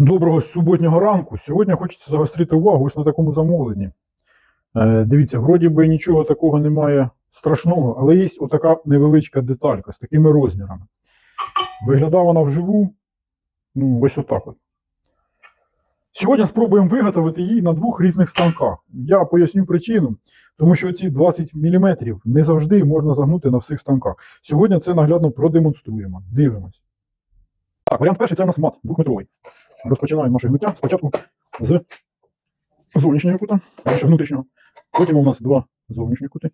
Доброго суботнього ранку. Сьогодні хочеться загострити увагу ось на такому замовленні. Е, дивіться, вроді би нічого такого немає страшного, але є отака невеличка деталька з такими розмірами. Виглядає вона вживу, ну, ось отак от. Сьогодні спробуємо виготовити її на двох різних станках. Я поясню причину, тому що ці 20 мм не завжди можна загнути на всіх станках. Сьогодні це наглядно продемонструємо. Дивимось. Так, варіант перший це у нас мат двохметровий. Розпочинаємо наше гнуття спочатку з зовнішнього кута, далі внутрішнього. Потім у нас два зовнішні кути.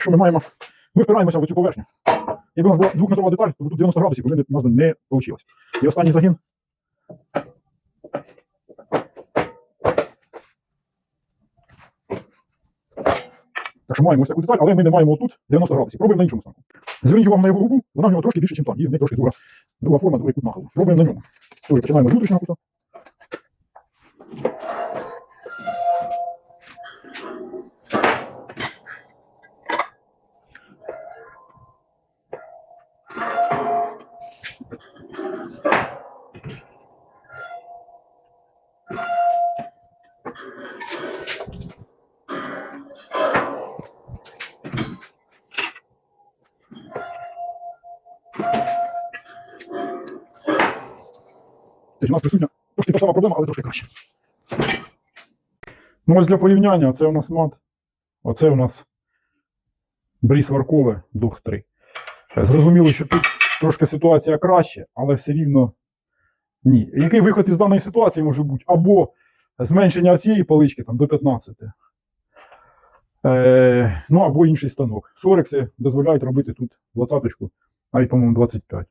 Що ми маємо? Ми впираємося в цю поверхню. Якби у нас була двохметрова деталь, то тут 90 градусів, у нас би не вийшло. І останній загін. Так що маємо ось таку деталь, але ми не маємо отут 90 градусів. Пробуємо на іншому станку. Зверніть увагу на його губу, вона в нього трошки більше, ніж там. Є в неї трошки друга, друга форма, другий кут нахилу. Пробуємо на ньому. Тож починаємо з внутрішнього кута. Тобто у нас присутня трошки та сама проблема, але трошки краще. Ну, ось для порівняння, це у нас мат. Оце у нас бріз Варкове Дух 3. Е, Зрозуміло, що тут трошки ситуація краще, але все рівно ні. Який виход із даної ситуації може бути? Або зменшення цієї палички там, до 15. Е, ну або інший станок. Сорекси дозволяють робити тут 20-ку, навіть, по-моєму, 25.